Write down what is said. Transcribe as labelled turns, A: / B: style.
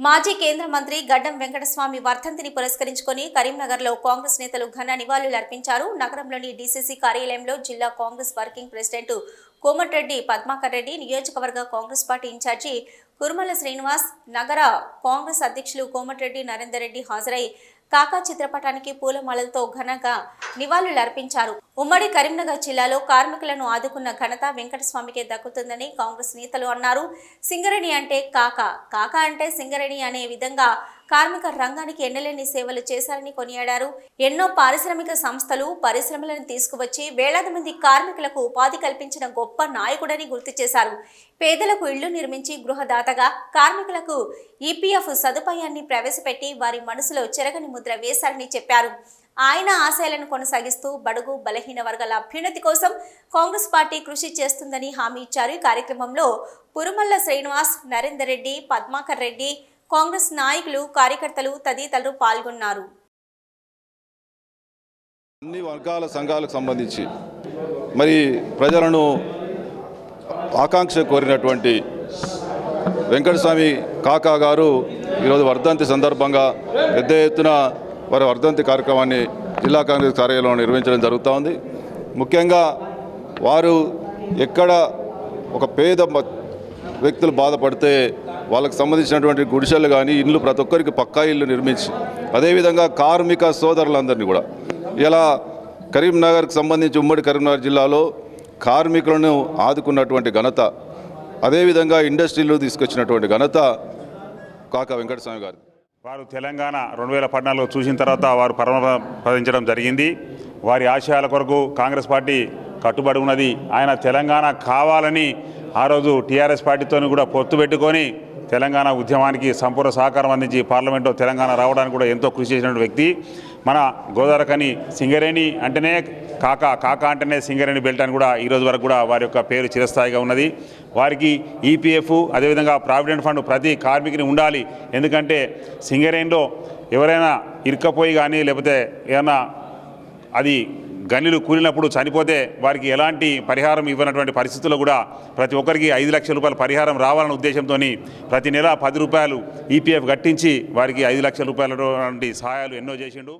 A: మాజీ కేంద్ర మంత్రి గడ్డం వెంకటస్వామి వర్ధంతిని పురస్కరించుకొని కరీంనగర్లో కాంగ్రెస్ నేతలు ఘన నివాళులు అర్పించారు. నగరంలోని డీసీసీ కార్యాలయంలో జిల్లా కాంగ్రెస్ వర్కింగ్ ప్రెసిడెంట్ కోమటిరెడ్డి పద్మాకర్ రెడ్డి నియోజకవర్గ కాంగ్రెస్ పార్టీ ఇన్ఛార్జి కురుమల శ్రీనివాస్ నగర కాంగ్రెస్ అధ్యక్షులు కోమటిరెడ్డి నరేందర్ రెడ్డి హాజరై కాకా చిత్రపటానికి పూలమాలలతో ఘనంగా నివాళులర్పించారు. ఉమ్మడి కరీంనగర్ జిల్లాలో కార్మికులను ఆదుకున్న ఘనత వెంకటస్వామికే దక్కుతుందని కాంగ్రెస్ నేతలు అన్నారు. సింగరేణి అంటే కాక. కాక అంటే సింగరేణి అనే విధంగా కార్మిక రంగానికి ఎన్నలేని సేవలు చేశారని కొనియాడారు. ఎన్నో పారిశ్రామిక సంస్థలు పరిశ్రమలను తీసుకువచ్చి వేలాది మంది కార్మికులకు ఉపాధి కల్పించిన గొప్ప నాయకుడని గుర్తు చేశారు. పేదలకు ఇళ్ళు నిర్మించి గృహదాతగా కార్మికులకు ఈపీఎఫ్ సదుపాయాన్ని ప్రవేశపెట్టి వారి మనసులో చెరగని ముద్ర వేశారని చెప్పారు. ఆయన ఆశయాలను కొనసాగిస్తూ బడుగు బలహీన వర్గాల అభ్యున్నతి కోసం కాంగ్రెస్ పార్టీ కృషి చేస్తుందని హామీ ఇచ్చారు. ఈ కార్యక్రమంలో పురుమల్ల శ్రీనివాస్ నరేందర్ రెడ్డి పద్మాకర్ రెడ్డి కాంగ్రెస్ నాయకులు కార్యకర్తలు తదితరులు పాల్గొన్నారు.
B: అన్ని వర్గాల సంఘాలకు సంబంధించి మరి ప్రజలను ఆకాంక్ష కోరినటువంటి వెంకటస్వామి కాకా గారు ఈరోజు వర్ధంతి సందర్భంగా పెద్ద ఎత్తున వారి వర్ధంతి కార్యక్రమాన్ని జిల్లా కాంగ్రెస్ కార్యాలయంలో నిర్వహించడం జరుగుతూ ఉంది. ముఖ్యంగా వారు ఎక్కడ ఒక పేద వ్యక్తులు బాధపడితే వాళ్ళకి సంబంధించినటువంటి గుడిసెలు కానీ ఇల్లు ప్రతి ఒక్కరికి పక్కా ఇల్లు నిర్మించి అదేవిధంగా కార్మిక సోదరులందరినీ కూడా. ఇలా కరీంనగర్కి సంబంధించి ఉమ్మడి కరీంనగర్ జిల్లాలో కార్మికులను ఆదుకున్నటువంటి ఘనత అదేవిధంగా ఇండస్ట్రీలు తీసుకొచ్చినటువంటి ఘనత కాకా వెంకటస్వామి గారు.
C: వారు తెలంగాణ రెండు వేల పద్నాలుగు చూసిన తర్వాత వారు పరమపదించడం జరిగింది. వారి ఆశయాల కొరకు కాంగ్రెస్ పార్టీ కట్టుబడి ఉన్నది. ఆయన తెలంగాణ కావాలని ఆ రోజు టీఆర్ఎస్ పార్టీతో కూడా పొత్తు పెట్టుకొని తెలంగాణ ఉద్యమానికి సంపూర్ణ సహకారం అందించి పార్లమెంట్లో తెలంగాణ రావడానికి కూడా ఎంతో కృషి చేసిన వ్యక్తి. మన గోదావరికని సింగరేణి అంటేనే కాకా కాకా అంటేనే సింగరేణి బెల్ట్ అని కూడా ఈరోజు వరకు కూడా వారి యొక్క పేరు చిరస్థాయిగా ఉన్నది. వారికి ఈపీఎఫ్ అదేవిధంగా ప్రావిడెంట్ ఫండ్ ప్రతి కార్మికుని ఉండాలి. ఎందుకంటే సింగరేణిలో ఎవరైనా ఇరుక్కపోయి కానీ లేకపోతే ఏమైనా అది గనులు కూలినప్పుడు చనిపోతే వారికి ఎలాంటి పరిహారం ఇవ్వనటువంటి పరిస్థితుల్లో కూడా ప్రతి ఒక్కరికి ఐదు లక్షల రూపాయల పరిహారం రావాలన్న ఉద్దేశంతో ప్రతి నెల పది రూపాయలు ఈపీఎఫ్ కట్టించి వారికి ఐదు లక్షల రూపాయల సహాయాలు ఎన్నో చేసిండు.